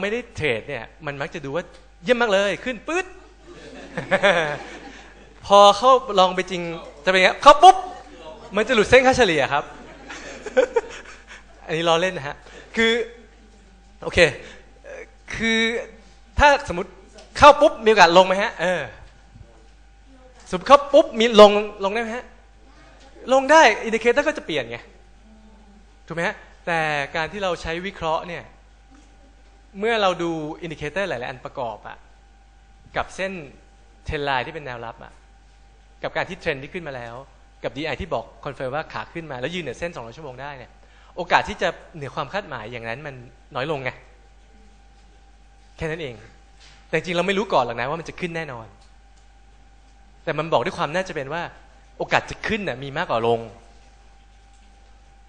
ไม่ได้เทรดเนี่ย มันมักจะดูว่าเยี่ยมมากเลยขึ้นปื๊ดพอเข้าลองไปจริงจะเป็นไงเข้าปุ๊บ มันจะหลุดเส้นค่าเฉลี่ยครับ อันนี้ล้อเล่นนะฮะ คือ โอเค คือถ้าสมมติเข้าปุ๊บ มีโอกาสลงไหมฮะ เออ สมมติเข้าปุ๊บ มีลงลงได้ไหมฮะ ลงได้ อินดิเคเตอร์ก็จะเปลี่ยนไง ถูกไหมฮะ แต่การที่เราใช้วิเคราะห์เนี่ย เมื่อเราดูอินดิเคเตอร์หลาย ๆ อันประกอบอะกับเส้นเทรนไลน์ที่เป็นแนวรับอะกับการที่เทรนด์ที่ขึ้นมาแล้ว กับ DI ที่บอกคอนเฟิร์มว่าขาขึ้นมาแล้วยืนเหนือเส้น 200 ชั่วโมงได้เนี่ยโอกาสที่จะเหนือความคาดหมายอย่างนั้นมันน้อยลงไงแค่นั้นเอง แต่จริงเราไม่รู้ก่อนหรอกนะว่ามันจะขึ้นแน่นอน แต่มันบอกด้วยความน่าจะเป็นว่า โอกาสจะขึ้นน่ะมีมากกว่าลง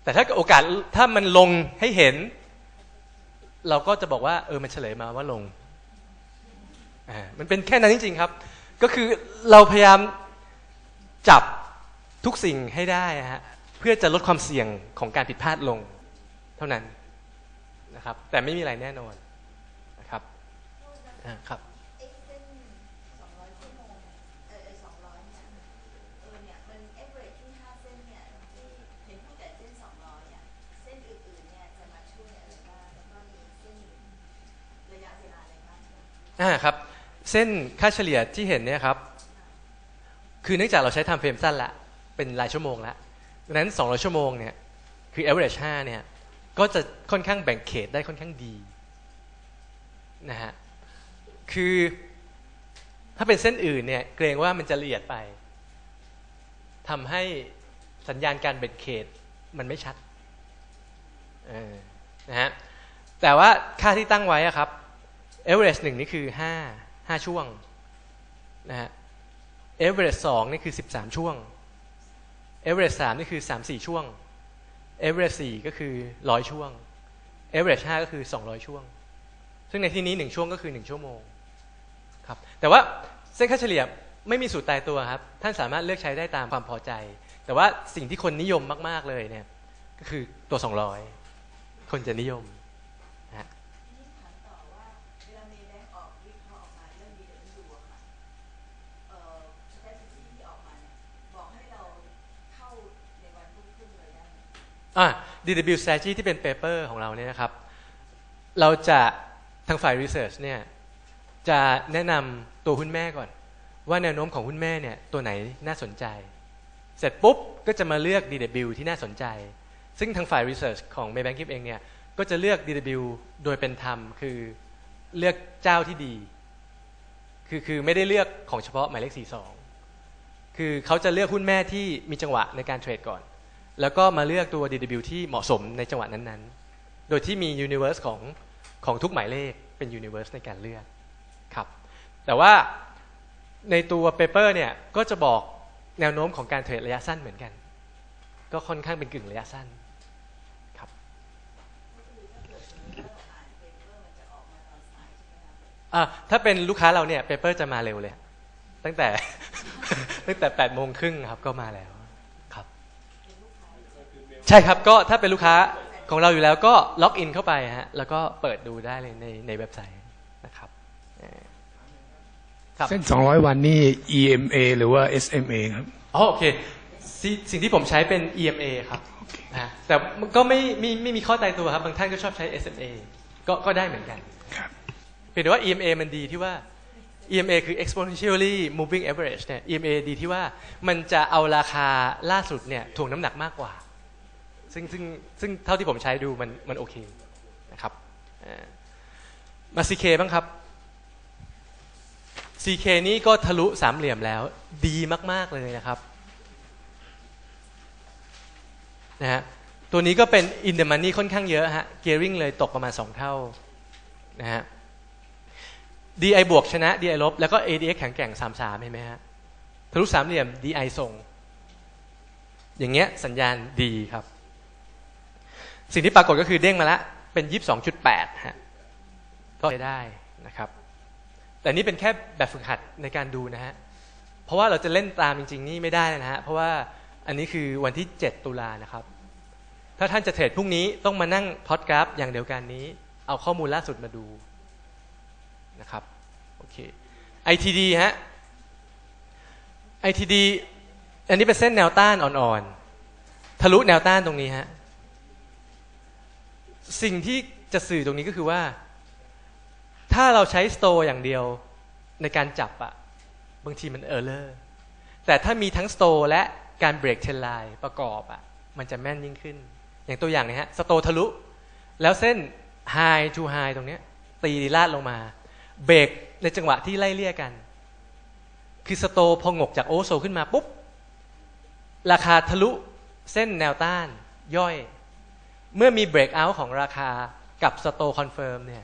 แต่ถ้าโอกาสถ้ามันลงให้เห็น เราก็จะบอกว่าเออมันเฉลยมาว่าลงอ่ามันเป็นแค่นั้นจริง ๆ ครับ ก็คือเราพยายามจับทุกสิ่งให้ได้ฮะเพื่อจะลดความเสี่ยงของการผิดพลาดลง เท่านั้นนะครับ แต่ไม่มีอะไรแน่นอนนะครับอ่าครับ ไอ้เส้น200ชั่วโมงเนี่ยเออเออ200เนี่ยเออเนี่ยมัน average ที่5เส้นเนี่ยที่เห็นพูดแต่เส้น200อะเส้นอื่นๆเนี่ยจะมาช่วยอะไรบ้างแล้วก็มีเส้นระยะเวลาอะไรบ้างใช่ไหม อ่าครับ เส้นค่าเฉลี่ยที่เห็นเนี่ยครับ คือเนื่องจากเราใช้ทม์เฟรมสั้นละ เป็นรายชั่วโมงละดังนั้น 200 ชั่วโมงเนี่ย คือ average 5เนี่ย ก็จะค่อนข้างแบ่งเขตได้ค่อนข้างดีนะฮะ คือถ้าเป็นเส้นอื่นเนี่ย เกรงว่ามันจะละเอียดไปทำให้สัญญาณการแบ่งเขตมันไม่ชัดนะฮะแต่ว่าค่าที่ตั้งไว้ครับ เอะครับ average หนึ่งนี่คือห้าห้าช่วงนะฮะ average สต์สองนี่คือสิบสามช่วง average สต์สามนี่คือสามสี่ช่วง average สี่ก็คือร้อยช่วง average ห้าก็คือสองร้อยช่วง ซึ่งในที่นี้หนึ่งช่วงก็คือหนึ่งชั่วโมงครับแต่ว่าเส้นค่าเฉลี่ยไม่มีสูตรตายตัวครับ ท่านสามารถเลือกใช้ได้ตามความพอใจ แต่ว่าสิ่งที่คนนิยมมาก ๆ เลยเนี่ยก็คือตัว 200 คนจะนิยมนะฮะ นี่ถามต่อว่าเวลาเมย์แบงก์ออกวิเคราะห์ออกมาเรื่องดีเดนดูอะค่ะเอ่อ strategy ที่ออกมาเนี่ยบอกให้เราเข้าในวันรุ่งขึ้นเลยได้ไหม อะ DW strategy ที่เป็นเปเปอร์ของเราเนี่ยนะครับ เราจะทางฝ่าย research เนี่ยจะแนะนำตัวหุ้นแม่ก่อน ว่าแนวโน้มของหุ้นแม่เนี่ยตัวไหนน่าสนใจ เสร็จปุ๊บก็จะมาเลือก DW ที่น่าสนใจ ซึ่งทางฝ่าย research ของ Maybank Gift เองเนี่ยก็จะเลือก DW โดยเป็นธรรมคือเลือกเจ้าที่ดี คือคือไม่ได้เลือกของเฉพาะหมายเลข 42 คือเขาจะเลือกหุ้นแม่ที่มีจังหวะในการเทรดก่อน แล้วก็มาเลือกตัว DW ที่เหมาะสมในจังหวะนั้นๆ โดยที่มี universe ของของทุกหมายเลขเป็น universe ในการเลือกครับ แต่ว่าในตัวเปเปอร์เนี่ยก็จะบอกแนวโน้มของการเทรดระยะสั้นเหมือนกัน ก็ค่อนข้างเป็นกึ่งระยะสั้นครับอะถ้าเป็นลูกค้าเราเนี่ยเปเปอร์จะมาเร็วเลย ตั้งแต่ตั้งแต่8โมงครึ่งครับก็มาแล้ว ใช่ครับก็ถ้าเป็นลูกค้าของเราอยู่แล้วก็ล็อกอินเข้าไปฮะแล้วก็เปิดดูได้เลยในในเว็บไซต์นะครับเอ่อครับเส้น200 วันนี่ EMA หรือว่า SMA ครับ อ๋อโอเคสิสิ่งที่ผมใช้เป็น EMA ครับนะแต่มันก็ไม่ไม่ไม่มีข้อตายตัวครับ บางท่านก็ชอบใช้ SMA ก็ก็ได้เหมือนกันครับเพียงแต่ว่า EMA มันดีที่ว่า EMA คือ exponentially moving average เนี่ย EMA ดีที่ว่ามันจะเอาราคาล่าสุดเนี่ยถ่วงน้ำหนักมากกว่า ซึ่งซึ่งซึ่งเท่าที่ผมใช้ดูมันมันโอเคนะครับเอ่อมา CK บ้างครับ CK นี้ก็ทะลุสามเหลี่ยมแล้ว ดีมาก ๆ เลยนะครับนะฮะตัวนี้ก็เป็น in the money ค่อนข้างเยอะฮะ gearing เลยตกประมาณ 2 เท่านะฮะ DI บวกชนะ DI ลบ แล้วก็ ADX แข็งแกร่ง 33 เห็นไหมฮะทะลุสามเหลี่ยม DI ส่ง อย่างเงี้ยสัญญาณดีครับ สิ่งที่ปรากฏก็คือเด้งมาแล้ว เป็น22.8ฮะก็ใช้ได้นะครับ แต่นี่เป็นแค่แบบฝึกหัดในการดูนะฮะ เพราะว่าเราจะเล่นตามจริง ๆ นี่ไม่ได้นะฮะ เพราะว่าอันนี้คือวันที่ 7 ตุลานะครับ ถ้าท่านจะเทรดพรุ่งนี้ต้องมานั่งพอดกราฟอย่างเดียวกันนี้ เอาข้อมูลล่าสุดมาดูนะครับโอเค ITD ฮะ ITD อันนี้เป็นเส้นแนวต้านอ่อนๆ ทะลุแนวต้านตรงนี้ฮะ สิ่งที่จะสื่อตรงนี้ก็คือว่า ถ้าเราใช้สโตอย่างเดียวในการจับอะบางทีมันเออร์เลอร์แต่ถ้ามีทั้งสโตและการเบรกเทนไลน์ประกอบอะมันจะแม่นยิ่งขึ้น อย่างตัวอย่างนะฮะสโตทะลุ แล้วเส้น high to high ตรงเนี้ยตีลาดลงมา เบรกในจังหวะที่ไล่เลี่ยกัน คือสโตพองกจากโอโซขึ้นมาปุ๊บ ราคาทะลุเส้นแนวต้านย่อย เมื่อมีเบรกเอาท์ของราคากับสโตคอนเฟิร์มเนี่ย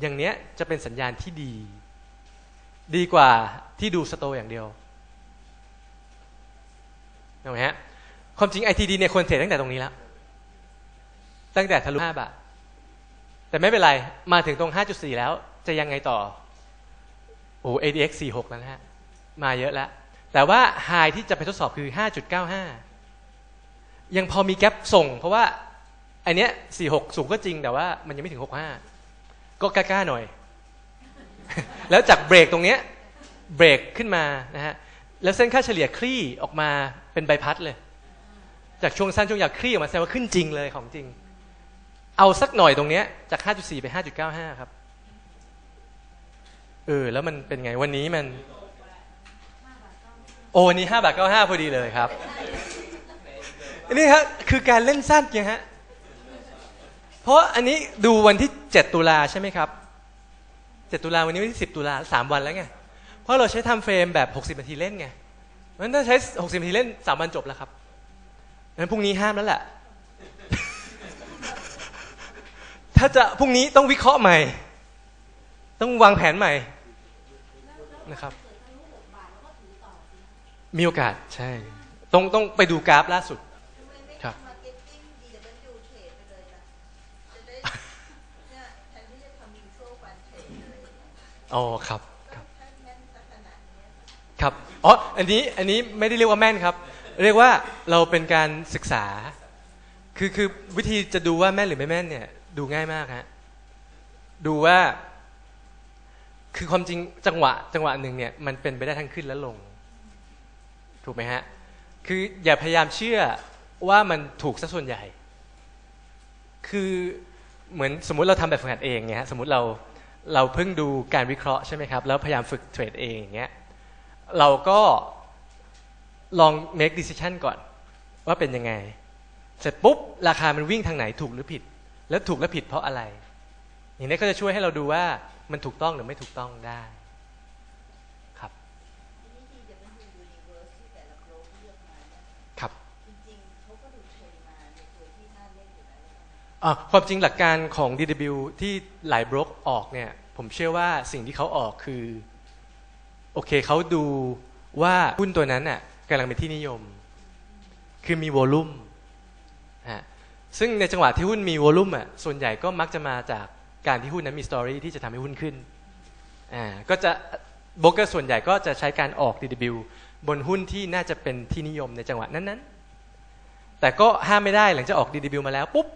อย่างเนี้ยจะเป็นสัญญาณที่ดี ดีกว่าที่ดูสโตอย่างเดียวถูกไหมฮะความจริง ITD เนี่ยควรเทรดตั้งแต่ตรงนี้แล้ว ตั้งแต่ทะลุ5บาท แต่ไม่เป็นไร มาถึงตรง 5.4 แล้ว จะยังไงต่อ โอ้ ADX 46 แล้วนะฮะ มาเยอะแล้ว แต่ว่าไฮที่จะไปทดสอบคือ 5.95 ยังพอมีแกลบส่ง เพราะว่า อันเนี้ย46สูงก็จริงแต่ว่ามันยังไม่ถึง65ก็กล้าๆหน่อย แล้วจากเบรกตรงเนี้ยเบรกขึ้นมานะฮะแล้วเส้นค่าเฉลี่ยคลี่ออกมาเป็นใบพัดเลย จากช่วงสั้นช่วงยาวคลี่ออกมาแสดงว่าขึ้นจริงเลยของจริง เอาสักหน่อยตรงเนี้ยจาก 5.4 ไป 5.95 ครับเออแล้วมันเป็นไงวันนี้มัน โอ้วันนี้5บาท95พอดีเลยครับ นี่ฮะคือการเล่นสั้นไงฮะ เพราะอันนี้ดูวันที่ 7 ตุลาใช่ไหมครับ 7 ตุลาวันนี้วันที่ 10 ตุลา3วันแล้วไง เพราะเราใช้ทำเฟรมแบบ 60 นาทีเล่นไงเพราะฉะนั้นถ้าใช้ 60 นาทีเล่น 3 วันจบแล้วครับงั้นพรุ่งนี้ห้ามแล้วแหละ ถ้าจะพรุ่งนี้ต้องวิเคราะห์ใหม่ ต้องวางแผนใหม่นะครับ มีโอกาสใช่ ต้องต้องไปดูกราฟล่าสุด ทำไมไม่ ครับ ทำมาร์เก็ตติ้ง DW เทรดไปเลยล่ะ จะได้ เนี่ยแทนที่จะทำมิวโซ่ฟันเทรดเลย อ๋อครับครับครับอ๋ออันนี้อันนี้ไม่ได้เรียกว่าแม่นครับ เรียกว่าเราเป็นการศึกษา คือคือวิธีจะดูว่าแม่นหรือไม่แม่นเนี่ยดูง่ายมากฮะดูว่าคือความจริงจังหวะจังหวะหนึ่งเนี่ยมันเป็นไปได้ทั้งขึ้นและลง ถูกไหมฮะ คืออย่าพยายามเชื่อว่ามันถูกซะส่วนใหญ่ คือเหมือนสมมุติเราทำแบบฝึกหัดเองเนี่ยฮะสมมติเรา เราเพิ่งดูการวิเคราะห์ใช่ไหมครับ แล้วพยายามฝึกเทรดเองอย่างเงี้ยเราก็ลอง make decision ก่อน ว่าเป็นยังไง เสร็จปุ๊บ ราคามันวิ่งทางไหนถูกหรือผิด แล้วถูกและผิดเพราะอะไร อย่างนี้ก็จะช่วยให้เราดูว่ามันถูกต้องหรือไม่ถูกต้องได้ ครับ ทีนี้ DW Universe ที่แต่ละโบรกเลือกมาเนี่ย ครับ จริงๆเขาก็ดูเทรนมาในตัวที่น่าเล่นอยู่แล้วนะ อะ ความจริงหลักการของ DW ที่หลายบล็อกออกเนี่ย ผมเชื่อว่าสิ่งที่เขาออกคือ โอเคเขาดูว่าหุ้นตัวนั้นน่ะกำลังเป็นที่นิยม คือมีวอลลุ่มฮะซึ่งในจังหวะที่หุ้นมีวอลลุ่มอะส่วนใหญ่ก็มักจะมาจากการที่หุ้นนั้นมีสตอรี่ที่จะทำให้หุ้นขึ้นอ่าก็จะโบรกเกอร์ส่วนใหญ่ก็จะใช้การออก DW บนหุ้นที่น่าจะเป็นที่นิยมในจังหวะนั้นๆแต่ก็ห้ามไม่ได้หลังจากออก DW มาแล้วปุ๊บ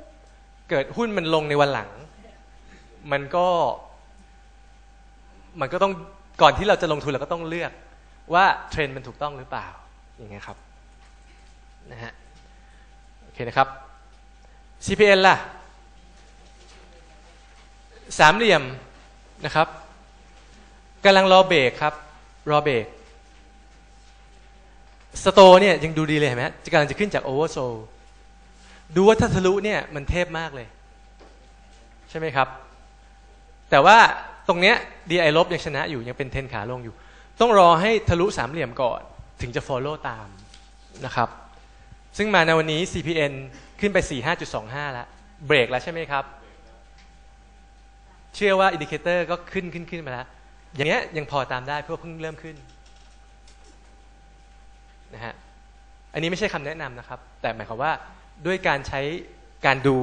เกิดหุ้นมันลงในวันหลัง มันก็ มันก็ต้องก่อนที่เราจะลงทุนเราก็ต้องเลือกว่าเทรนด์มันถูกต้องหรือเปล่า อย่างเงี้ยครับนะฮะโอเคนะครับ CPN ล่ะ สามเหลี่ยมนะครับกำลังรอเบรกครับ รอเบรกสโตเนี่ยยังดูดีเลยเห็นไหมฮะกำลังจะขึ้นจากโอเวอร์โซ ดูว่าถ้าทะลุเนี่ยมันเทพมากเลย ใช่ไหมครับ แต่ว่าตรงเนี้ย DI ลบยังชนะอยู่ยังเป็นเทนขาลงอยู่ ต้องรอให้ทะลุสามเหลี่ยมก่อน ถึงจะ follow ตามนะครับ ซึ่งมาในวันนี้ CPN ขึ้นไป 45.25 แล้ว เบรกแล้วใช่ไหมครับ เชื่อว่าอินดิเคเตอร์ก็ขึ้นขึ้นขึ้นมาแล้ว อย่างเงี้ยยังพอตามได้เพราะว่าเพิ่งเริ่มขึ้นนะฮะอันนี้ไม่ใช่คำแนะนำนะครับ แต่หมายความว่า ด้วยการใช้การดู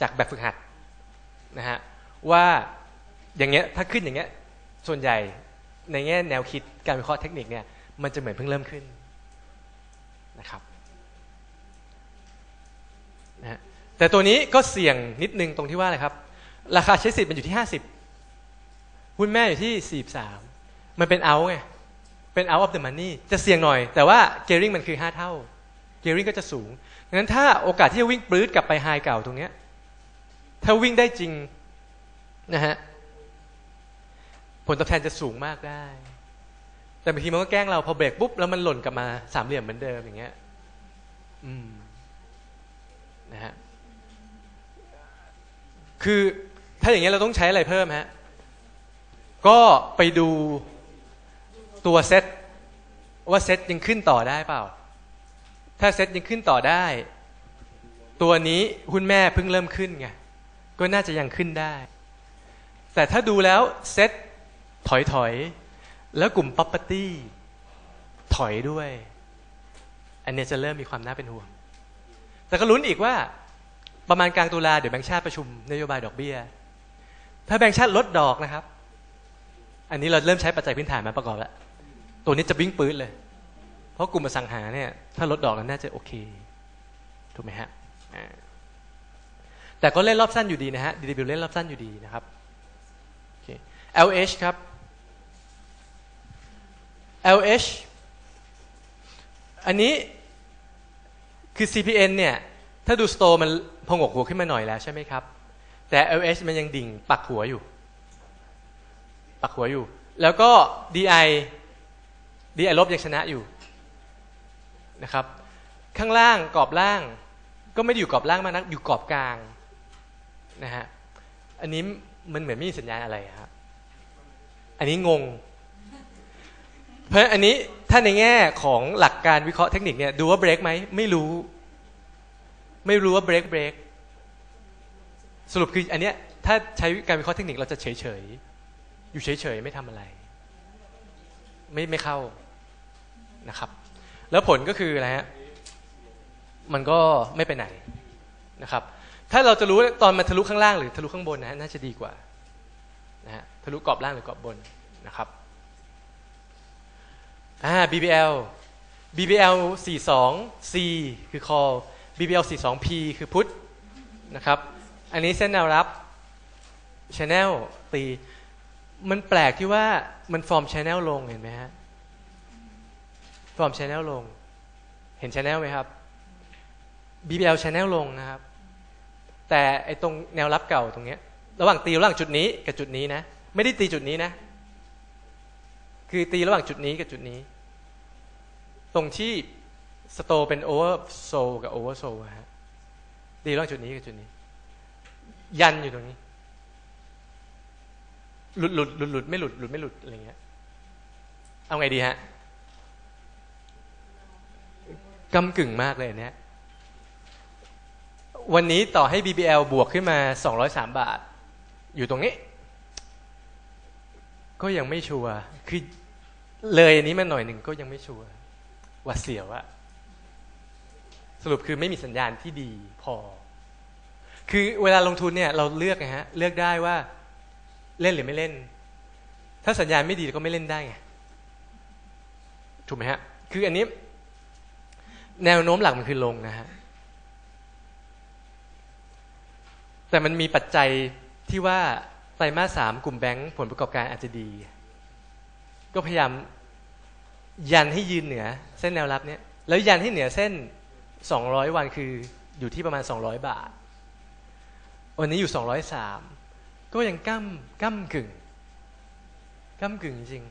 จากแบบฝึกหัดนะฮะว่าอย่างเงี้ยถ้าขึ้นอย่างเงี้ยส่วนใหญ่ในแง่แนวคิดการวิเคราะห์เทคนิคเนี่ยมันจะเหมือนเพิ่งเริ่มขึ้นนะครับนะฮะแต่ตัวนี้ก็เสี่ยงนิดนึงตรงที่ว่าอะไรครับ ราคาใช้สิทธิ์มันอยู่ที่ 50 หุ้นแม่อยู่ที่ 43 มันเป็นเอาไงเป็น out of the money จะเสี่ยงหน่อย แต่ว่า gearing มันคือ 5 เท่า gearing ก็จะสูง งนั้นถ้าโอกาสที่จะวิ่งปลื้ดกลับไปไฮเก่าตรงเนี้ย ถ้าวิ่งได้จริงนะฮะผลตอบแทนจะสูงมากได้ แต่บางทีมันก็แกล้งเราพอเบรกปุ๊บแล้วมันหล่นกลับมาสามเหลี่ยมเหมือนเดิมอย่างเงี้ย อืมนะฮะคือถ้าอย่างเงี้ยเราต้องใช้อะไรเพิ่มฮะ ก็ไปดูตัวเซตว่าเซตยังขึ้นต่อได้เปล่า ถ้าเซตยังขึ้นต่อได้ ตัวนี้หุ้นแม่เพิ่งเริ่มขึ้นไงก็น่าจะยังขึ้นได้ แต่ถ้าดูแล้วเซตถอยถอยๆแล้วกลุ่ม property ถอยด้วย อันเนี้ยจะเริ่มมีความน่าเป็นห่วง แต่ก็ลุ้นอีกว่าประมาณกลางตุลาเดี๋ยวแบงค์ชาติประชุมนโยบายดอกเบี้ย ถ้าแบงค์ชาติลดดอกนะครับ อันนี้เราเริ่มใช้ปัจจัยพื้นฐานมาประกอบแล้ว ตัวนี้จะวิ่งปื้ดเลย เพราะกลุ่มอสังหาเนี่ยถ้าลดดอกแล้วน่าจะโอเค ถูกไหมฮะแต่ก็เล่นรอบสั้นอยู่ดีนะฮะ DW เล่นรอบสั้นอยู่ดีนะครับ LH ครับ LH อันนี้คือ CPN เนี่ย ถ้าดูสโตรมันพองกหัวขึ้นมาหน่อยแล้วใช่ไหมครับ แต่ LH มันยังดิ่งปักหัวอยู่ ปักหัวอยู่ แล้วก็ DI DI ลบยังชนะอยู่ นะครับ ข้างล่างกรอบล่าง ก็ไม่ได้อยู่กรอบล่างมากนักอยู่กรอบกลางนะฮะอันนี้มันเหมือนไม่มีสัญญาณอะไรครับอันนี้งง เพราะอันนี้ถ้าในแง่ของหลักการวิเคราะห์เทคนิคเนี่ยดูว่าเบรกไหมไม่รู้ ไม่รู้ว่าเบรกเบรกสรุปคืออันเนี้ยถ้าใช้การวิเคราะห์เทคนิคเราจะเฉยเฉยอยู่เฉยเฉยไม่ทำอะไร ไม่ไม่เข้านะครับ แล้วผลก็คืออะไรฮะมันก็ไม่ไปไหนนะครับ ถ้าเราจะรู้ตอนมันทะลุข้างล่างหรือทะลุข้างบนนะฮะน่าจะดีกว่านะฮะทะลุกรอบล่างหรือกรอบบนนะครับอ่า BBL BBL 42 C คือ call BBL 42 P คือ put นะครับ อันนี้เส้นแนวรับ channel ตี มันแปลกที่ว่ามัน form channel ลงเห็นไหมฮะ form channel ลง เห็น channel ไหมครับ BBL channel ลงนะครับ แต่ไอตรงแนวรับเก่าตรงเนี้ย ระหว่างตีระหว่างจุดนี้กับจุดนี้นะ ไม่ได้ตีจุดนี้นะ คือตีระหว่างจุดนี้กับจุดนี้ ตรงที่สโตเป็นโอเวอร์โซกับโอเวอร์โซฮะตีระหว่างจุดนี้กับจุดนี้ ยันอยู่ตรงนี้หลุดหลุดหลุดหลุดไม่หลุดหลุดไม่หลุดอะไรเงี้ย เอาไงดีฮะ กำกึ่งมากเลยเนี้ยวันนี้ต่อให้ BBL บวกขึ้นมา 203 บาท อยู่ตรงนี้ ก็ยังไม่ชัวร์คือเลยนี้มาหน่อยหนึ่งก็ยังไม่ชัวร์หว่าเสียวอะสรุปคือไม่มีสัญญาณที่ดีพอ คือเวลาลงทุนเนี่ยเราเลือกไงฮะ เลือกได้ว่าเล่นหรือไม่เล่น ถ้าสัญญาณไม่ดีก็ไม่เล่นได้ไงถูกไหมฮะ คืออันนี้ แนวโน้มหลักมันคือลงนะฮะ แต่มันมีปัจจัยที่ว่าไตรมาสสามกลุ่มแบงก์ผลประกอบการอาจจะดี ก็พยายามยันให้ยืนเหนือ เส้นแนวรับเนี้ยแล้วยันให้เหนือเส้น 200 วันคืออยู่ที่ประมาณ 200 บาท วันนี้อยู่ 203 ก็ยังก้ำก้ำกึ่งก้ำกึ่งจริง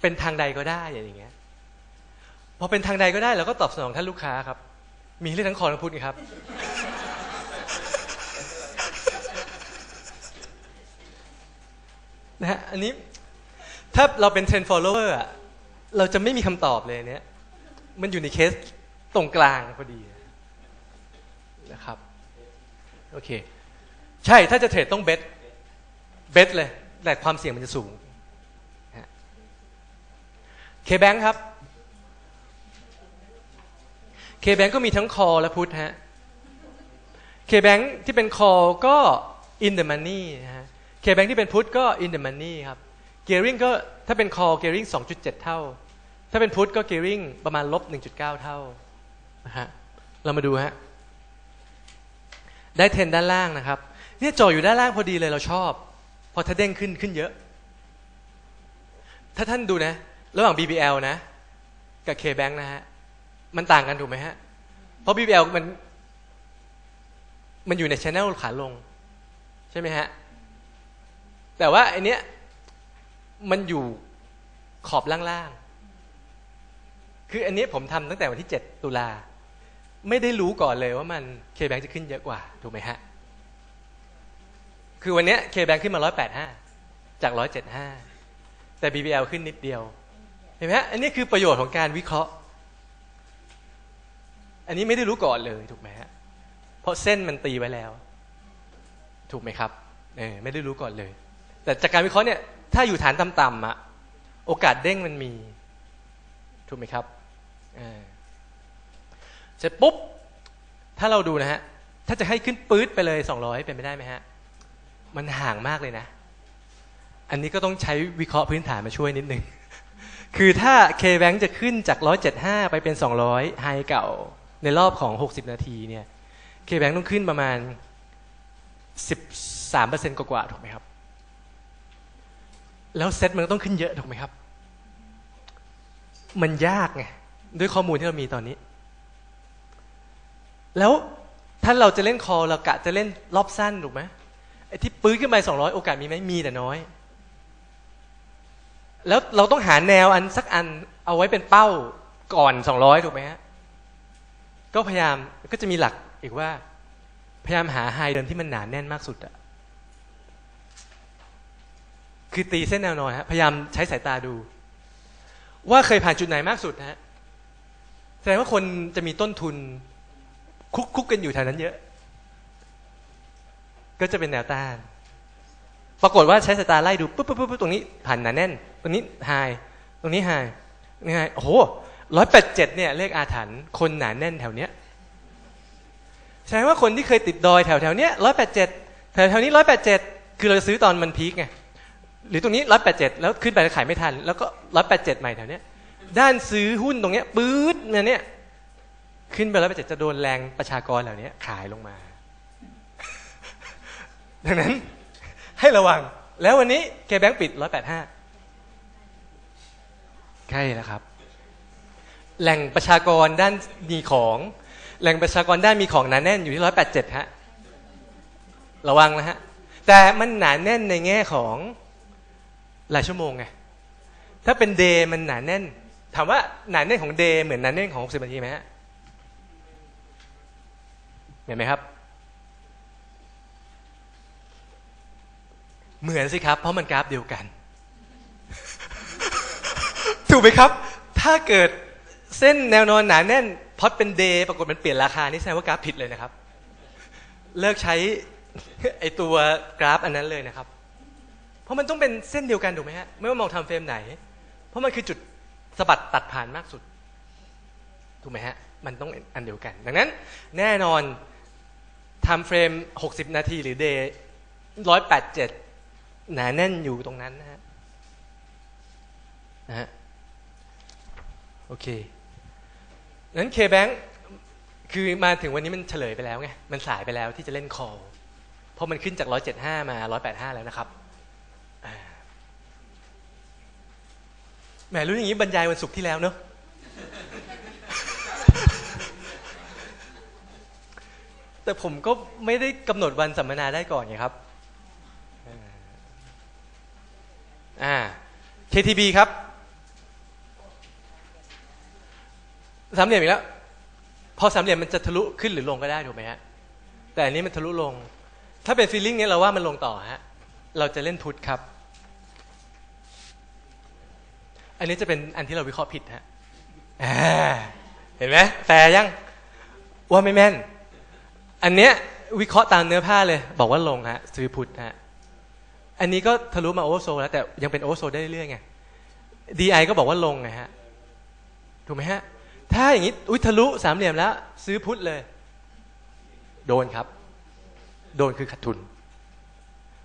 เป็นทางใดก็ได้อย่างเงี้ย พอเป็นทางใดก็ได้เราก็ตอบสนองท่านลูกค้าครับ มีเรื่องทั้งคอทั้งพุทธครับ นะฮะอันนี้ถ้าเราเป็น trend follower อะเราจะไม่มีคำตอบเลยเนี้ยมันอยู่ในเคสตรงกลางพอดีนะครับ โอเค ใช่ถ้าจะเทรดต้องเบสเบสเลย แต่ความเสี่ยงมันจะสูงเคแบงครับ เคแบงก็มีทั้ง call และ put ฮะเคแบงที่เป็น call ก็ in the money นะฮะเคแบงที่เป็น put ก็ in the money ครับ gearing ก็ถ้าเป็น call gearing 2.7 เท่า ถ้าเป็น put ก็ gearing ประมาณลบ 1.9 เท่านะฮะเรามาดูฮะได้เทนด้านล่างนะครับ เนี่ยจ่ออยู่ด้านล่างพอดีเลยเราชอบ พอถ้าเด้งขึ้นขึ้นเยอะ ถ้าท่านดูนะ ระหว่าง BBL นะ กับ K-Bank นะฮะ มันต่างกันถูกไหมฮะ เพราะ BBL มัน มันอยู่ในช anel ขาลง ใช่ไหมฮะ แต่ว่าไอเนี้ย มันอยู่ขอบล่างๆ คืออันเนี้ยผมทำตั้งแต่วันที่ 7 ตุลา ไม่ได้รู้ก่อนเลยว่ามัน K-Bank จะขึ้นเยอะกว่า ถูกไหมฮะ คือวันเนี้ย K-Bank ขึ้นมา 185 จาก 175 แต่ BBL ขึ้นนิดเดียว เห็นไหมฮะ อันนี้คือประโยชน์ของการวิเคราะห์ อันนี้ไม่ได้รู้ก่อนเลยถูกไหมฮะเพราะเส้นมันตีไว้แล้ว ถูกไหมครับเออไม่ได้รู้ก่อนเลย แต่จากการวิเคราะห์เนี่ยถ้าอยู่ฐานต่ำๆอะโอกาสเด้งมันมี ถูกไหมครับเออเสร็จปุ๊บ ถ้าเราดูนะฮะ ถ้าจะให้ขึ้นปื๊ดไปเลย200เป็นไปได้ไหมฮะ มันห่างมากเลยนะ อันนี้ก็ต้องใช้วิเคราะห์พื้นฐานมาช่วยนิดนึง คือถ้า K-Bank จะขึ้นจาก 175 ไปเป็น 200 ไฮเก่า ในรอบของ 60 นาทีเนี่ย K-Bank ต้องขึ้นประมาณ 13%กว่าๆถูกไหมครับ แล้วเซตมันต้องขึ้นเยอะถูกไหมครับ มันยากไง ด้วยข้อมูลที่เรามีตอนนี้ แล้วถ้าเราจะเล่นคอเรากะจะเล่นรอบสั้นถูกไหมไอ้ที่ปื้นขึ้นไป200 โอกาสมีไหมมีแต่น้อย แล้วเราต้องหาแนวอันสักอันเอาไว้เป็นเป้าก่อน 200 ถูกไหมฮะ ก็พยายามก็จะมีหลักอีกว่า พยายามหาไฮเดิมที่มันหนาแน่นมากสุดอะคือตีเส้นแนวนอนฮะพยายามใช้สายตาดู ว่าเคยผ่านจุดไหนมากสุดฮะแสดงว่าคนจะมีต้นทุนคุกคุกกันอยู่แถวนั้นเยอะ ก็จะเป็นแนวต้าน ปรากฏว่าใช้สายตาไล่ดูปุ๊บปุ๊บปุ๊บปุ๊บตรงนี้ผ่านหนาแน่น ตรงนี้ไฮตรงนี้ไฮนี่ไฮโอ้โห ร้อยแปดเจ็ดเนี่ยเลขอาถรรพ์คนหนาแน่นแถวเนี้ยแสดงว่าคนที่เคยติดดอยแถวแถวเนี้ยร้อยแปดเจ็ดแถวแถวนี้ร้อยแปดเจ็ดคือเราซื้อตอนมันพีคไงหรือตรงนี้ร้อยแปดเจ็ดแล้วขึ้นไปแล้วขายไม่ทัน แล้วก็ร้อยแปดเจ็ดใหม่แถวเนี้ยด้านซื้อหุ้นตรงเนี้ยปื๊ดเนี่ยเนี่ยขึ้นไปร้อยแปดเจ็ดจะโดนแรงประชากรเหล่านี้ขายลงมา ดังนั้นให้ระวัง แล้ววันนี้เคแบงปิด185ใช่แล้วครับ แหล่งประชากรด้านมีของ แหล่งประชากรด้านมีของหนาแน่นอยู่ที่187ฮะระวังนะฮะ แต่มันหนาแน่นในแง่ของหลายชั่วโมงไงถ้าเป็นเดย์มันหนาแน่น ถามว่าหนาแน่นของเดย์เหมือนหนาแน่นของ60นาทีไหมฮะเห็นไหมครับ เหมือนสิครับ เพราะมันกราฟเดียวกัน ถูกไหมครับ ถ้าเกิด เส้นแนวนอนหนาแน่นพอดเป็นเดย์ปรากฏมันเปลี่ยนราคานี่แสดงว่ากราฟผิดเลยนะครับ เลิกใช้ไอตัวกราฟอันนั้นเลยนะครับ เพราะมันต้องเป็นเส้นเดียวกันถูกไหมฮะไม่ว่ามองทำเฟรมไหน เพราะมันคือจุดสะบัดตัดผ่านมากสุด ถูกไหมฮะ มันต้องอันเดียวกัน ดังนั้น แน่นอนทำเฟรม 60 นาทีหรือเดย์187หนาแน่นอยู่ตรงนั้นนะฮะนะฮะโอเค นั้น K-Bank คือมาถึงวันนี้มันเฉลยไปแล้วไง มันสายไปแล้วที่จะเล่นคอลเพราะมันขึ้นจาก 175 มา 185 แล้วนะครับแหมรู้อย่างนี้บรรยายวันศุกร์ที่แล้วเนอะแต่ผมก็ไม่ได้กำหนดวันสัมมนาได้ก่อนไงครับอ่า KTB ครับ สามเหลี่ยมอีกแล้ว พอสามเหลี่ยมมันจะทะลุขึ้นหรือลงก็ได้ถูกไหมฮะ แต่อันนี้มันทะลุลง ถ้าเป็นฟีลลิ่งเนี้ยเราว่ามันลงต่อฮะ เราจะเล่นพุทธครับ อันนี้จะเป็นอันที่เราวิเคราะห์ผิดฮะเห็นไหมแฟร์ยัง ว่าไม่แม่น อันเนี้ยวิเคราะห์ตามเนื้อผ้าเลย บอกว่าลงฮะซื้อพุทธฮะ อันนี้ก็ทะลุมาโอเวอร์โซแล้วแต่ยังเป็นโอเวอร์โซได้เรื่อยไง DI ก็บอกว่าลงไงฮะ ถูกไหมฮะ ถ้าอย่างนี้อุ้ยทะลุสามเหลี่ยมแล้ว ซื้อพุทธเลย โดนครับ โดนคือขาดทุน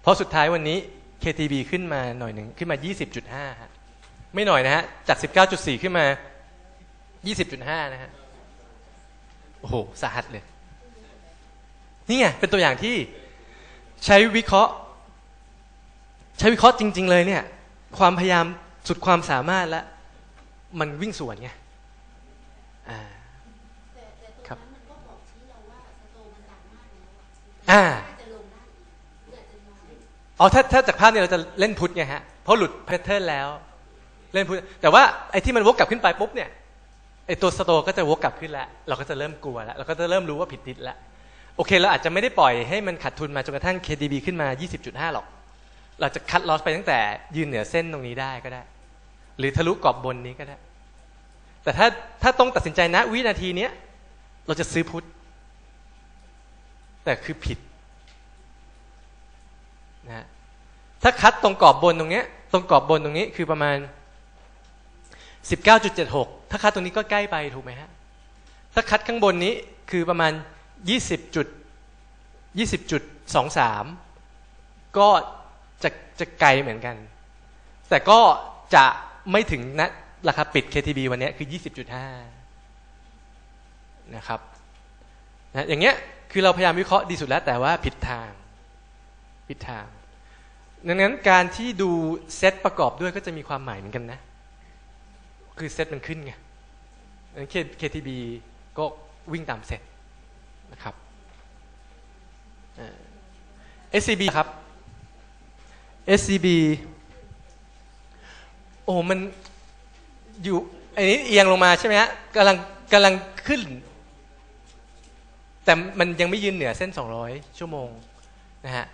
เพราะสุดท้ายวันนี้ KTB ขึ้นมาหน่อยหนึ่งขึ้นมา 20.5ฮะไม่หน่อยนะฮะ จาก 19.4 ขึ้นมา 20.5 นะฮะ โอ้โหสาหัสเลย นี่ไง เป็นตัวอย่างที่ใช้วิเคราะห์ ใช้วิเคราะห์จริง ๆ เลยเนี่ย ความพยายามสุดความสามารถแล้วมันวิ่งสวนไงอ่า แต่แต่ตรง ครับ นั้นมันก็บอกชี้เราว่าสโตมันดังมากแล้ว อ่าอ๋อถ้าถ้าจากภาพเนี้เราจะเล่นพุทธไงฮะเพราะหลุดแพทเทิร์นแล้ว เล่นพุทธแต่ว่าไอ้ที่มันวกกลับขึ้นไปปุ๊บเนี่ยไอ้ตัวสโตก็จะวกกลับขึ้นแล้ว เราก็จะเริ่มกลัวแล้วเราก็จะเริ่มรู้ว่าผิดทิศแล้วโอเคเราอาจจะไม่ได้ปล่อยให้มันขาดทุนมาจนกระทั่ง KDB ขึ้นมา 20.5 หรอก เราจะคัดลอสไปตั้งแต่ยืนเหนือเส้นตรงนี้ได้ก็ได้ หรือทะลุกรอบบนนี้ก็ได้ แต่ถ้าถ้าต้องตัดสินใจณวินาทีเนี้ยเราจะซื้อพุทธ แต่คือผิดนะฮะถ้าคัดตรงกรอบบนตรงเนี้ย ตรงกรอบบนตรงนี้คือประมาณ 19.76 ถ้าคัดตรงนี้ก็ใกล้ไปถูกไหมฮะ ถ้าคัดข้างบนนี้คือประมาณ 20จุด20.23 ก็จะจะไกลเหมือนกัน แต่ก็จะไม่ถึงนะราคาปิด KTB วันนี้คือ 20.5 นะครับนะอย่างเงี้ย คือเราพยายามวิเคราะห์ดีสุดแล้วแต่ว่าผิดทางผิดทาง ดังนั้นการที่ดูเซตประกอบด้วยก็จะมีความหมายเหมือนกันนะ คือเซตมันขึ้นไงงั้น K- KTB ก็วิ่งตามเซตนะครับเอ่อ SCB ครับ SCB โอ้มันอยู่อันนี้เอียงลงมาใช่ไหมฮะกำลังกำลังขึ้น แต่มันยังไม่ยืนเหนือเส้น 200 ชั่วโมงนะฮะ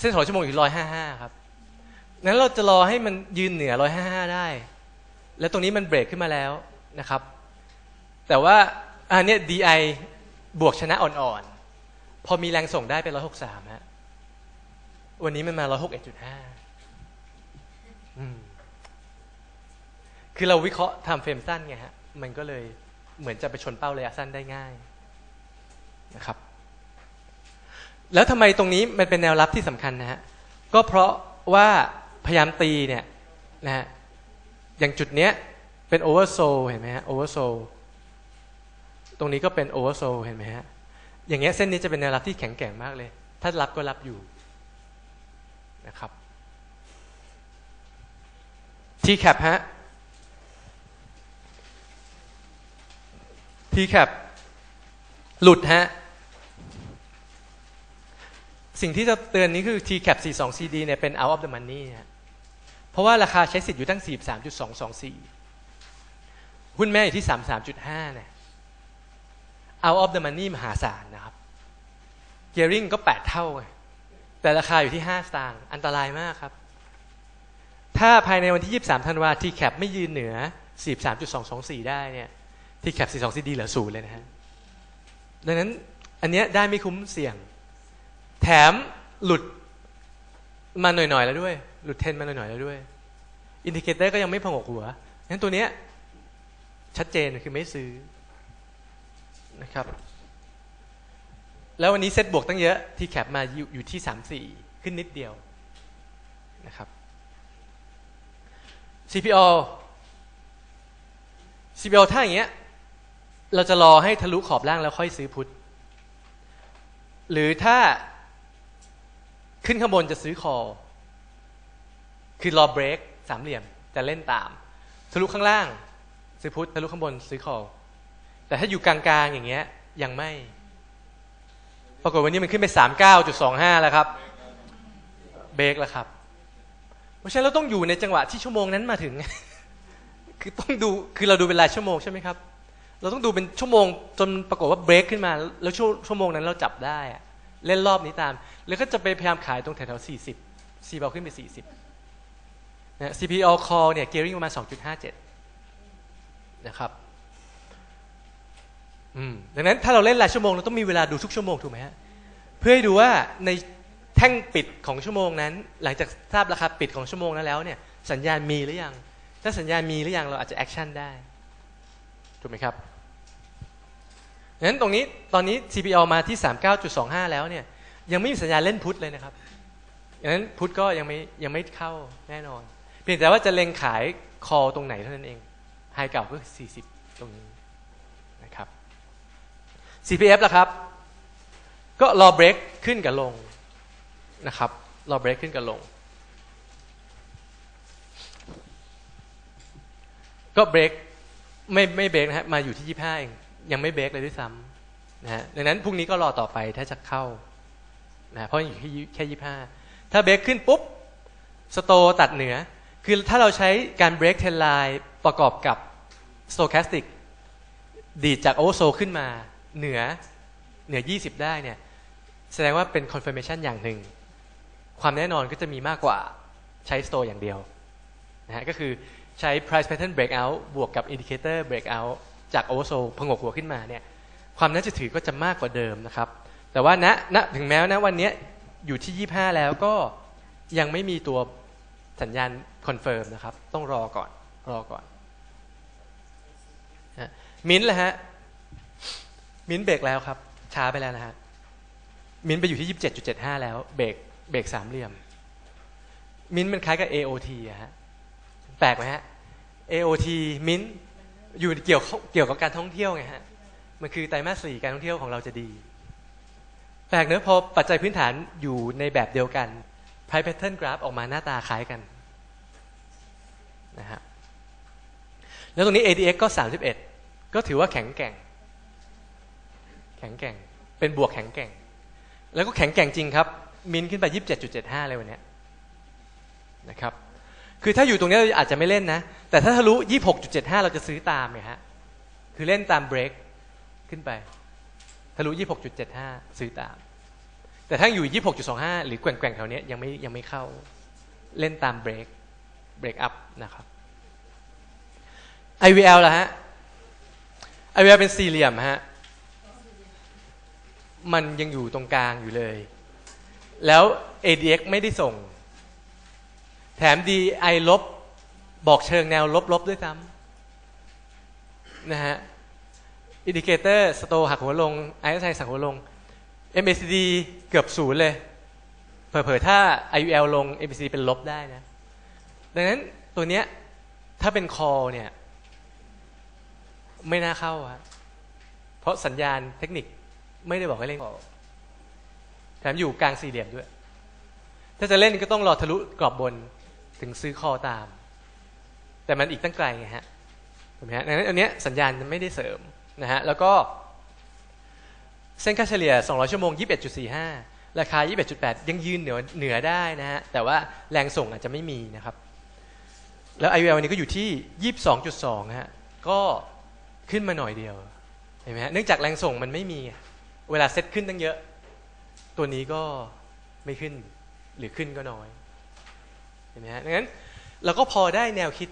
เส้น200ชั่วโมงอยู่155ครับงั้นเราจะรอให้มันยืนเหนือ155ได้ แล้วตรงนี้มันเบรกขึ้นมาแล้วนะครับ แต่ว่าอันนี้ DI บวกชนะอ่อนๆ พอมีแรงส่งได้เป็น163ฮะ วันนี้มันมา161.5อืมคือเราวิเคราะห์ทำเฟรมสั้นไงฮะ มันก็เลย เหมือนจะไปชนเป้าระยะสั้นได้ง่ายนะครับ แล้วทำไมตรงนี้มันเป็นแนวรับที่สำคัญนะฮะก็เพราะว่าพยายามตีเนี่ยนะฮะอย่างจุดเนี้ยเป็นโอเวอร์โซเห็นไหมฮะโอเวอร์โซตรงนี้ก็เป็นโอเวอร์โซเห็นไหมฮะอย่างเงี้ยเส้นนี้จะเป็นแนวรับที่แข็งแกร่งมากเลย ถ้ารับก็รับอยู่นะครับ T cap ฮะ T cap หลุดฮะ สิ่งที่จะเตือนนี้คือ T cap 42 CD เนี่ยเป็น out of the money ฮะเพราะว่าราคาใช้สิทธิ์อยู่ตั้ง 43.224 หุ้นแม่อยู่ที่ 33.5เนี่ย out of the money มหาศาลนะครับ gearing ก็ 8 เท่า แต่ราคาอยู่ที่ 5 สตางค์อันตรายมากครับ ถ้าภายในวันที่ 23 ธันวา TCAP ไม่ยืนเหนือ 43.224 ได้เนี่ย TCAP 42 CD เหลือศูนย์เลยนะฮะดังนั้นอันเนี้ยได้ไม่คุ้มเสี่ยง แถมหลุดมาหน่อย ๆ แล้วด้วย หลุดเทนมาหน่อย ๆ แล้วด้วย อินดิเคเตอร์ก็ยังไม่พองกหัวงั้นตัวเนี้ยชัดเจนคือไม่ซื้อนะครับ แล้ววันนี้เซ็ตบวกตั้งเยอะที่แคปมาอยู่อยู่ที่สามสี่ขึ้นนิดเดียวนะครับ CPO CPO ถ้าอย่างเงี้ย เราจะรอให้ทะลุขอบล่างแล้วค่อยซื้อพุทธหรือถ้าขึ้นข้างบนจะซื้อคอคือรอเบรกสามเหลี่ยมจะเล่นตาม ทะลุข้างล่าง ซื้อพุทธทะลุข้างบนซื้อคอแต่ถ้าอยู่กลางๆอย่างเงี้ย ยังไม่ ปรากฏวันนี้มันขึ้นไป39.25แล้วครับ เบรกแล้วครับ เพราะฉะนั้นเราต้องอยู่ในจังหวะที่ชั่วโมงนั้นมาถึง คือต้องดูคือเราดูเป็นราชั่วโมงใช่ไหมครับ เราต้องดูเป็นชั่วโมงจนปรากฏว่าเบรกขึ้นมา แล้วชั่วชั่วโมงนั้นเราจับได้อะเล่นรอบนี้ตาม แล้วก็จะไปพยายามขายตรงแถวๆ40 c บอลขึ้นไป40นะ CPO call เนี่ย gearing ประมาณ 2.57 นะครับอืมดังนั้นถ้าเราเล่นรายชั่วโมง เราต้องมีเวลาดูทุกชั่วโมงถูกไหมฮะ เพื่อให้ดูว่าในแท่งปิดของชั่วโมงนั้น หลังจากทราบราคาปิดของชั่วโมงนั้นแล้วเนี่ยสัญญาณมีหรือยัง ถ้าสัญญาณมีหรือยังเราอาจจะแอคชั่นได้ ถูกไหมครับ ดังนั้นตรงนี้ตอนนี้ CPO มาที่ 39.25 แล้วเนี่ยยังไม่มีสัญญาเล่นพุทธเลยนะครับดังนั้นพุทธก็ยังไม่ยังไม่เข้าแน่นอน เพียงแต่ว่าจะเล็งขายคอตรงไหนเท่านั้นเองไฮเก่าก็40 ตรงนี้นะครับ CPF ล่ะครับ ก็รอเบรกขึ้นกับลงนะครับรอเบรกขึ้นกับลง ก็เบรกไม่ไม่เบรกนะฮะมาอยู่ที่ 25 เอง ยังไม่เบรกเลยด้วยซ้ำนะฮะดังนั้นพรุ่งนี้ก็รอต่อไปถ้าจะเข้านะเพราะอยู่ที่แค่25ถ้าเบรกขึ้นปุ๊บสโตตัดเหนือ คือถ้าเราใช้การเบรกเทนไลน์ประกอบกับสโตแคสติกดีจากโอเวอร์โซขึ้นมาเหนือเหนือ 20 ได้เนี่ย แสดงว่าเป็น confirmation อย่างหนึ่ง ความแน่นอนก็จะมีมากกว่าใช้ store อย่างเดียวนะฮะก็คือใช้ price pattern breakout บวกกับ indicator breakout จาก oversold พงกหัวขึ้นมาเนี่ยความน่าจะถือก็จะมากกว่าเดิมนะครับ แต่ว่าณณถึงแม้นะวันนี้อยู่ที่ 25 แล้วก็ยังไม่มีตัวสัญญาณคอนเฟิร์มนะครับ ต้องรอก่อนรอก่อนมิ้นท์ละฮะ มิ้นท์เบรกแล้วครับ ช้าไปแล้วนะฮะ มิ้นท์ไปอยู่ที่ 27.75 แล้ว เบรกเบรกสามเหลี่ยม มิ้นท์มันคล้ายกับ AOT อะฮะ แปลกไหมฮะ AOT มิ้นท์ อยู่เกี่ยวเกี่ยวกับการท่องเที่ยวไงฮะมันคือไตรมาสสี่การท่องเที่ยวของเราจะดีแปลกเนอะพอปัจจัยพื้นฐานอยู่ในแบบเดียวกัน price pattern graph ออกมาหน้าตาคล้ายกันนะฮะแล้วตรงนี้ ADX ก็ 31 ก็ถือว่าแข็งแกร่ง แข็งแกร่ง เป็นบวกแข็งแกร่ง แล้วก็แข็งแกร่งจริงครับ มินขึ้นไป 27.75 เลยวันนี้นะครับ คือถ้าอยู่ตรงนี้อาจจะไม่เล่นนะ แต่ถ้าทะลุ 26.75 เราจะซื้อตามไงฮะ คือเล่นตามเบรกขึ้นไป ทะลุ 26.75 ซื้อตาม แต่ถ้าอยู่ 26.25 หรือแกว่งๆแถวเนี้ยยังไม่ยังไม่เข้า เล่นตามเบรก เบรกอัพนะครับ IVL ล่ะฮะ IVL เป็นสี่เหลี่ยมฮะ มันยังอยู่ตรงกลางอยู่เลย แล้ว ADX ไม่ได้ส่ง แถม DI ลบ บอกเชิงแนวลบๆด้วยซ้ำนะฮะอินดิเคเตอร์สโตหักหัวลง ISI สักหัวลง MACD เกือบศูนย์เลย เผลอๆ ถ้า IUL ลง MACD เป็นลบได้นะ ดังนั้นตัวเนี้ยถ้าเป็น call เนี่ย ไม่น่าเข้าอะเพราะสัญญาณเทคนิคไม่ได้บอกให้เล่นแถมอยู่กลางสี่เหลี่ยมด้วย ถ้าจะเล่นก็ต้องรอทะลุกรอบบนถึงซื้อ call ตาม แต่มันอีกตั้งไกลไงฮะถูกไหมฮะดังนั้นอันเนี้ยสัญญาณไม่ได้เสริมนะฮะแล้วก็เส้นค่าเฉลี่ย 200 ชั่วโมง 21.45 ราคา 21.8 ยังยืนเหนือเหนือได้นะฮะ แต่ว่าแรงส่งอาจจะไม่มีนะครับ แล้ว IVL วันนี้ก็อยู่ที่ 22.2 ฮะ ก็ขึ้นมาหน่อยเดียว เห็นไหมฮะ เนื่องจากแรงส่งมันไม่มี เวลาเซ็ตขึ้นตั้งเยอะ ตัวนี้ก็ไม่ขึ้นหรือขึ้นก็น้อย เห็นไหมฮะ ดังนั้นเราก็พอได้แนวคิด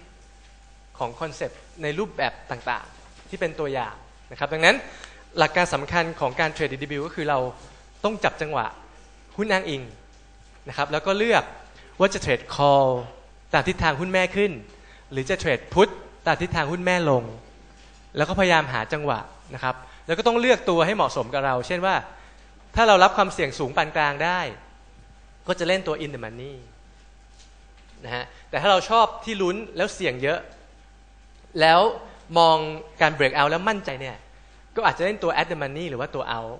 ของคอนเซปต์ในรูปแบบต่างๆ ที่เป็นตัวอย่างนะครับดังนั้นหลักการสำคัญของการเทรดดีบิวก็คือเราต้องจับจังหวะหุ้นอ้างอิงนะครับแล้วก็เลือกว่าจะเทรด call ตามทิศทางหุ้นแม่ขึ้น หรือจะเทรดพุทตามทิศทางหุ้นแม่ลง แล้วก็พยายามหาจังหวะนะครับแล้วก็ต้องเลือกตัวให้เหมาะสมกับเรา เช่นว่าถ้าเรารับความเสี่ยงสูงปานกลางได้ ก็จะเล่นตัว in the money นะฮะแต่ถ้าเราชอบที่ลุ้นแล้วเสี่ยงเยอะ แล้วมองการ break out แล้วมั่นใจเนี่ย ก็อาจจะเล่นตัว at the money หรือว่าตัว out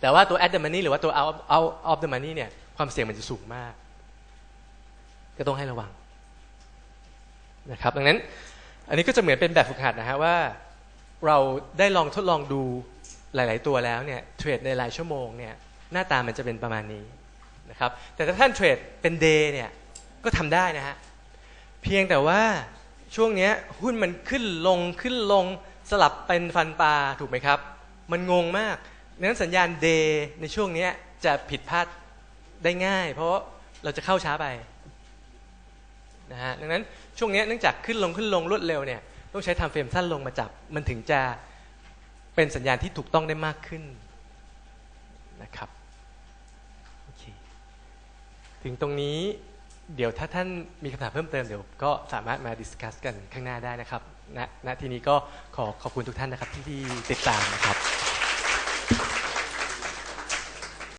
แต่ว่าตัว at the money หรือว่าตัว out out of the money เนี่ย ความเสี่ยงมันจะสูงมาก ก็ต้องให้ระวังนะครับดังนั้นอันนี้ก็จะเหมือนเป็นแบบฝึกหัดนะฮะว่าเราได้ลองทดลองดูหลาย ๆ ตัวแล้วเนี่ยเทรดในรายชั่วโมงเนี่ยหน้าตามันจะเป็นประมาณนี้นะครับแต่ถ้าท่านเทรดเป็นเดย์เนี่ยก็ทำได้นะฮะเพียงแต่ว่า ช่วงเนี้ยหุ้นมันขึ้นลงขึ้นลงสลับเป็นฟันปลาถูกไหมครับ มันงงมากดังนั้นสัญญาณเดในช่วงเนี้ยจะผิดพลาดได้ง่าย เพราะเราจะเข้าช้าไปนะฮะดังนั้นช่วงนี้เนื่องจากขึ้นลงขึ้นลงรวดเร็วเนี่ยต้องใช้ทำเฟรมสั้นลงมาจับ มันถึงจะเป็นสัญญาณที่ถูกต้องได้มากขึ้นนะครับโอเคถึงตรงนี้ เดี๋ยวถ้าท่านมีคำถามเพิ่มเติมเดี๋ยวก็สามารถมาดิสคัสกันข้างหน้าได้นะครับณณทีนี้ก็ขอขอบคุณทุกท่านนะครับที่ที่ติดตามนะครับ